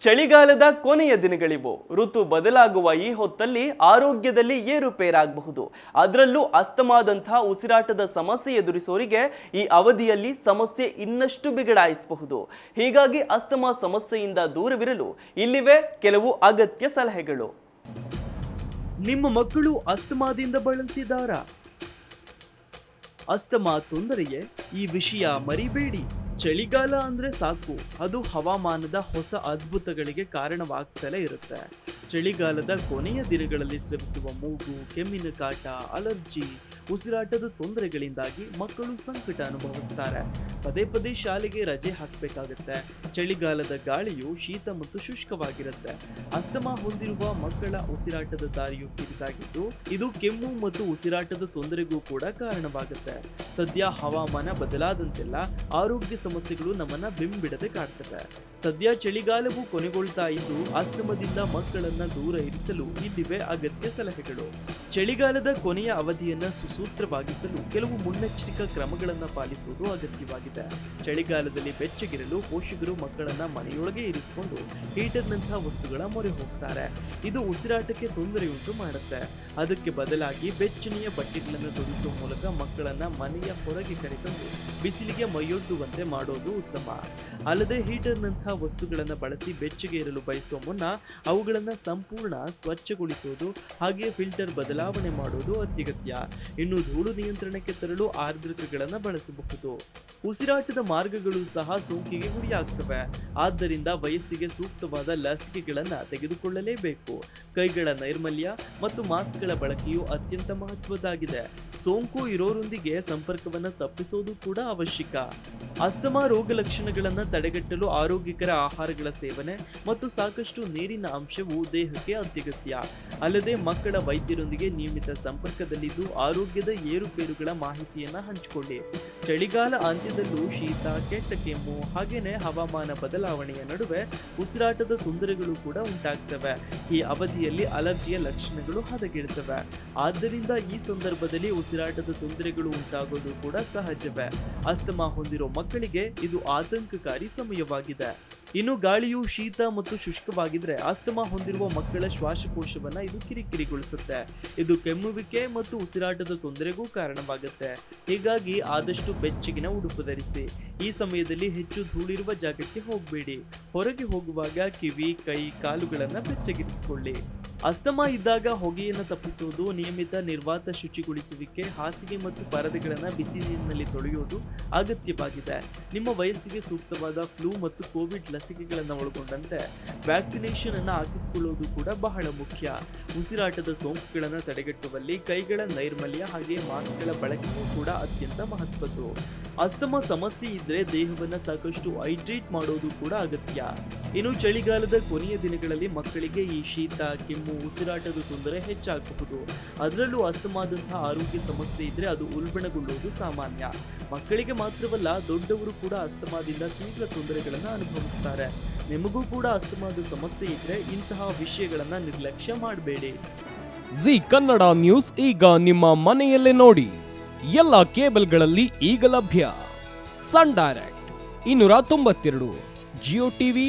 ಚಳಿಗಾಲದ ಕೊನೆಯ ದಿನಗಳಿವು. ಋತು ಬದಲಾಗುವ ಈ ಹೊತ್ತಲ್ಲಿ ಆರೋಗ್ಯದಲ್ಲಿ ಏರುಪೇರಾಗಬಹುದು. ಅದರಲ್ಲೂ ಅಸ್ತಮಾದಂತಹ ಉಸಿರಾಟದ ಸಮಸ್ಯೆ ಎದುರಿಸೋರಿಗೆ ಈ ಅವಧಿಯಲ್ಲಿ ಸಮಸ್ಯೆ ಇನ್ನಷ್ಟು ಬಿಗಡಾಯಿಸಬಹುದು. ಹೀಗಾಗಿ ಅಸ್ತಮಾ ಸಮಸ್ಯೆಯಿಂದ ದೂರವಿರಲು ಇಲ್ಲಿವೆ ಕೆಲವು ಅಗತ್ಯ ಸಲಹೆಗಳು. ನಿಮ್ಮ ಮಕ್ಕಳು ಅಸ್ತಮಾದಿಂದ ಬಳಲ್ತಿದ್ದಾರಾ? ಅಸ್ತಮಾ ತೊಂದರೆಯೇ ಈ ವಿಷಯ ಮರಿಬೇಡಿ. ಚಳಿಗಾಲ ಅಂದ್ರೆ ಸಾಕು. ಅದು ಹವಾಮಾನದ ಹೊಸ ಅದ್ಭುತಗಳಿಗೆ ಕಾರಣವಾಗ್ತಲೇ ಇರುತ್ತೆ. ಚಳಿಗಾಲದ ಕೊನೆಯ ದಿನಗಳಲ್ಲಿ ಸ್ರವಿಸುವ ಮೂಗು, ಕೆಮ್ಮಿನ ಕಾಟ, ಅಲರ್ಜಿ ಉಸಿರಾಟದ ತೊಂದರೆಗಳಿಂದಾಗಿ ಮಕ್ಕಳು ಸಂಕಟ ಅನುಭವಿಸ್ತಾರೆ. ಪದೇ ಪದೇ ಶಾಲೆಗೆ ರಜೆ ಹಾಕಬೇಕಾಗುತ್ತೆ. ಚಳಿಗಾಲದ ಗಾಳಿಯು ಶೀತ ಮತ್ತು ಶುಷ್ಕವಾಗಿರುತ್ತೆ. ಅಸ್ತಮಾ ಹೊಂದಿರುವ ಮಕ್ಕಳ ಉಸಿರಾಟದ ದಾರಿಯು ಕಿರಿದಾಗಿದ್ದು, ಇದು ಕೆಮ್ಮು ಮತ್ತು ಉಸಿರಾಟದ ತೊಂದರೆಗೂ ಕೂಡ ಕಾರಣವಾಗುತ್ತೆ. ಸದ್ಯ ಹವಾಮಾನ ಬದಲಾದಂತೆಲ್ಲ ಆರೋಗ್ಯ ಸಮಸ್ಯೆಗಳು ನಮ್ಮನ್ನ ಬೆಂಬಿಡದೆ ಕಾಡ್ತವೆ. ಸದ್ಯ ಚಳಿಗಾಲವು ಕೊನೆಗೊಳ್ತಾ ಇದ್ದು, ಅಸ್ತಮದಿಂದ ಮಕ್ಕಳನ್ನ ದೂರ ಇರಿಸಲು ಇಲ್ಲಿವೆ ಅಗತ್ಯ ಸಲಹೆಗಳು. ಚಳಿಗಾಲದ ಕೊನೆಯ ಅವಧಿಯನ್ನ ಸುಸೂತ್ರವಾಗಿಸಲು ಕೆಲವು ಮುನ್ನೆಚ್ಚರಿಕಾ ಕ್ರಮಗಳನ್ನು ಪಾಲಿಸುವುದು ಅಗತ್ಯವಾಗಿದೆ. ಚಳಿಗಾಲದಲ್ಲಿ ಬೆಚ್ಚಗಿರಲು ಪೋಷಕರು ಮಕ್ಕಳನ್ನ ಮನೆಯೊಳಗೆ ಇರಿಸಿಕೊಂಡು ಹೀಟರ್ನಂತಹ ವಸ್ತುಗಳ ಮೊರೆ ಹೋಗ್ತಾರೆ. ಇದು ಉಸಿರಾಟಕ್ಕೆ ತೊಂದರೆಯುಂಟು ಮಾಡುತ್ತೆ. ಅದಕ್ಕೆ ಬದಲಾಗಿ ಬೆಚ್ಚನೆಯ ಬಟ್ಟೆಗಳನ್ನು ತೊಡಿಸುವ ಮೂಲಕ ಮಕ್ಕಳನ್ನ ಮನೆಯ ಹೊರಗೆ ಕರೆತಂದು ಬಿಸಿಲಿಗೆ ಮೈಯೊಡ್ಡುವಂತೆ ಮಾಡೋದು ಉತ್ತಮ. ಅಲ್ಲದೆ ಹೀಟರ್ನಂತಹ ವಸ್ತುಗಳನ್ನು ಬಳಸಿ ಬೆಚ್ಚಗೆ ಇರಲು ಬಯಸುವ ಮುನ್ನ ಅವುಗಳನ್ನು ಸಂಪೂರ್ಣ ಸ್ವಚ್ಛಗೊಳಿಸುವುದು ಹಾಗೆ ಫಿಲ್ಟರ್ ಬದಲಾವಣೆ ಮಾಡುವುದು ಅತ್ಯಗತ್ಯ. ಇನ್ನು ಧೂಳು ನಿಯಂತ್ರಣಕ್ಕೆ ತರಲು ಆರ್ದ್ರತೆಗಳನ್ನು ಬಳಸಬಹುದು. ಉಸಿರಾಟದ ಮಾರ್ಗಗಳು ಸಹ ಸೋಂಕಿಗೆ ಗುರಿಯಾಗ್ತವೆ. ಆದ್ದರಿಂದ ವಯಸ್ಸಿಗೆ ಸೂಕ್ತವಾದ ಲಸಿಕೆಗಳನ್ನು ತೆಗೆದುಕೊಳ್ಳಲೇಬೇಕು. ಕೈಗಳ ನೈರ್ಮಲ್ಯ ಮತ್ತು ಮಾಸ್ಕ್ಗಳ ಬಳಕೆಯು ಅತ್ಯಂತ ಮಹತ್ವದ್ದಾಗಿದೆ. ಸೋಂಕು ಇರೋರೊಂದಿಗೆ ಸಂಪರ್ಕವನ್ನು ತಪ್ಪಿಸೋದು ಕೂಡ ಅವಶ್ಯಕ. ಅಸ್ತಮಾ ರೋಗ ಲಕ್ಷಣಗಳನ್ನು ತಡೆಗಟ್ಟಲು ಆರೋಗ್ಯಕರ ಆಹಾರಗಳ ಸೇವನೆ ಮತ್ತು ಸಾಕಷ್ಟು ನೀರಿನ ಅಂಶವು ದೇಹಕ್ಕೆ ಅತ್ಯಗತ್ಯ. ಅಲ್ಲದೆ ಮಕ್ಕಳ ವೈದ್ಯರೊಂದಿಗೆ ನಿಯಮಿತ ಸಂಪರ್ಕದಲ್ಲಿದ್ದು ಆರೋಗ್ಯದ ಏರುಪೇರುಗಳ ಮಾಹಿತಿಯನ್ನು ಹಂಚಿಕೊಳ್ಳಿ. ಚಳಿಗಾಲ ಅಂತ್ಯದಲ್ಲೂ ಶೀತ, ಕೆಟ್ಟ ಕೆಮ್ಮು, ಹಾಗೇನೆ ಹವಾಮಾನ ಬದಲಾವಣೆಯ ನಡುವೆ ಉಸಿರಾಟದ ತೊಂದರೆಗಳು ಕೂಡ ಉಂಟಾಗ್ತವೆ. ಈ ಅವಧಿಯಲ್ಲಿ ಅಲರ್ಜಿಯ ಲಕ್ಷಣಗಳು ಹದಗೆಡುತ್ತವೆ ಆದ್ದರಿಂದ ಈ ಸಂದರ್ಭದಲ್ಲಿ ಉಸಿರಾಟದ ತೊಂದರೆಗಳು ಉಂಟಾಗೋದು ಕೂಡ ಸಹಜವೇ. ಅಸ್ತಮಾ ಹೊಂದಿರೋ ಮಕ್ಕಳಿಗೆ ಇದು ಆತಂಕಕಾರಿ ಸಮಯವಾಗಿದೆ. ಇನ್ನು ಗಾಳಿಯು ಶೀತ ಮತ್ತು ಶುಷ್ಕವಾಗಿದ್ರೆ ಆಸ್ತಮಾ ಹೊಂದಿರುವ ಮಕ್ಕಳ ಶ್ವಾಸಕೋಶವನ್ನ ಇದು ಕಿರಿಕಿರಿಗೊಳಿಸುತ್ತೆ. ಇದು ಕೆಮ್ಮುವಿಕೆ ಮತ್ತು ಉಸಿರಾಟದ ತೊಂದರೆಗೂ ಕಾರಣವಾಗುತ್ತೆ. ಹೀಗಾಗಿ ಆದಷ್ಟು ಬೆಚ್ಚಗಿನ ಉಡುಪು ಧರಿಸಿ. ಈ ಸಮಯದಲ್ಲಿ ಹೆಚ್ಚು ಧೂಳಿರುವ ಜಾಗಕ್ಕೆ ಹೋಗಬೇಡಿ. ಹೊರಗೆ ಹೋಗುವಾಗ ಕಿವಿ, ಕೈ, ಕಾಲುಗಳನ್ನು ಬೆಚ್ಚಗಿರಿಸಿಕೊಳ್ಳಿ. ಅಸ್ತಮಾ ಇದ್ದಾಗ ಹೊಗೆಯನ್ನು ತಪ್ಪಿಸುವುದು, ನಿಯಮಿತ ನಿರ್ವಾತ ಶುಚಿಗೊಳಿಸುವಿಕೆ, ಹಾಸಿಗೆ ಮತ್ತು ಪರದೆಗಳನ್ನು ಬಿಸಿ ನೀರಿನಲ್ಲಿ ತೊಳೆಯುವುದು ಅಗತ್ಯವಾಗಿದೆ. ನಿಮ್ಮ ವಯಸ್ಸಿಗೆ ಸೂಕ್ತವಾದ ಫ್ಲೂ ಮತ್ತು ಕೋವಿಡ್ ಲಸಿಕೆಗಳನ್ನು ಒಳಗೊಂಡಂತೆ ವ್ಯಾಕ್ಸಿನೇಷನ್ ಅನ್ನು ಹಾಕಿಸಿಕೊಳ್ಳುವುದು ಕೂಡ ಬಹಳ ಮುಖ್ಯ. ಉಸಿರಾಟದ ಸೋಂಕುಗಳನ್ನು ತಡೆಗಟ್ಟುವಲ್ಲಿ ಕೈಗಳ ನೈರ್ಮಲ್ಯ ಹಾಗೆ ಮಾಸ್ಕ್ಗಳ ಬಳಕೆಯೂ ಕೂಡ ಅತ್ಯಂತ ಮಹತ್ವದ್ದು. ಅಸ್ತಮ ಸಮಸ್ಯೆ ಇದ್ದರೆ ದೇಹವನ್ನು ಸಾಕಷ್ಟು ಹೈಡ್ರೇಟ್ ಮಾಡೋದು ಕೂಡ ಅಗತ್ಯ. ಇನ್ನು ಚಳಿಗಾಲದ ಕೊನೆಯ ದಿನಗಳಲ್ಲಿ ಮಕ್ಕಳಿಗೆ ಈ ಶೀತ, ಕೆಮ್ಮು, ಉಸಿರಾಟದ ತೊಂದರೆ ಹೆಚ್ಚಾಗಬಹುದು. ಅದರಲ್ಲೂ ಅಸ್ತಮಾದಂತಹ ಆರೋಗ್ಯ ಸಮಸ್ಯೆ ಇದ್ರೆ ಅದು ಉಲ್ಬಣಗೊಳ್ಳುವುದು ಸಾಮಾನ್ಯ. ಮಕ್ಕಳಿಗೆ ಮಾತ್ರವಲ್ಲ, ದೊಡ್ಡವರು ಕೂಡ ಅಸ್ತಮಾದಿಂದ ತೀವ್ರ ತೊಂದರೆಗಳನ್ನು ಅನುಭವಿಸ್ತಾರೆ. ನಿಮಗೂ ಕೂಡ ಅಸ್ತಮಾದ ಸಮಸ್ಯೆ ಇದ್ರೆ ಇಂತಹ ವಿಷಯಗಳನ್ನ ನಿರ್ಲಕ್ಷ್ಯ ಮಾಡಬೇಡಿ. ಜಿ ಕನ್ನಡ ನ್ಯೂಸ್ ಈಗ ನಿಮ್ಮ ಮನೆಯಲ್ಲೇ ನೋಡಿ. ಎಲ್ಲ ಕೇಬಲ್ಗಳಲ್ಲಿ ಈಗ ಲಭ್ಯ. ಸನ್ ಡೈರೆಕ್ಟ್, ಇನ್ನೂರ ತೊಂಬತ್ತೆರಡು, ಜಿಯೋ ಟಿವಿ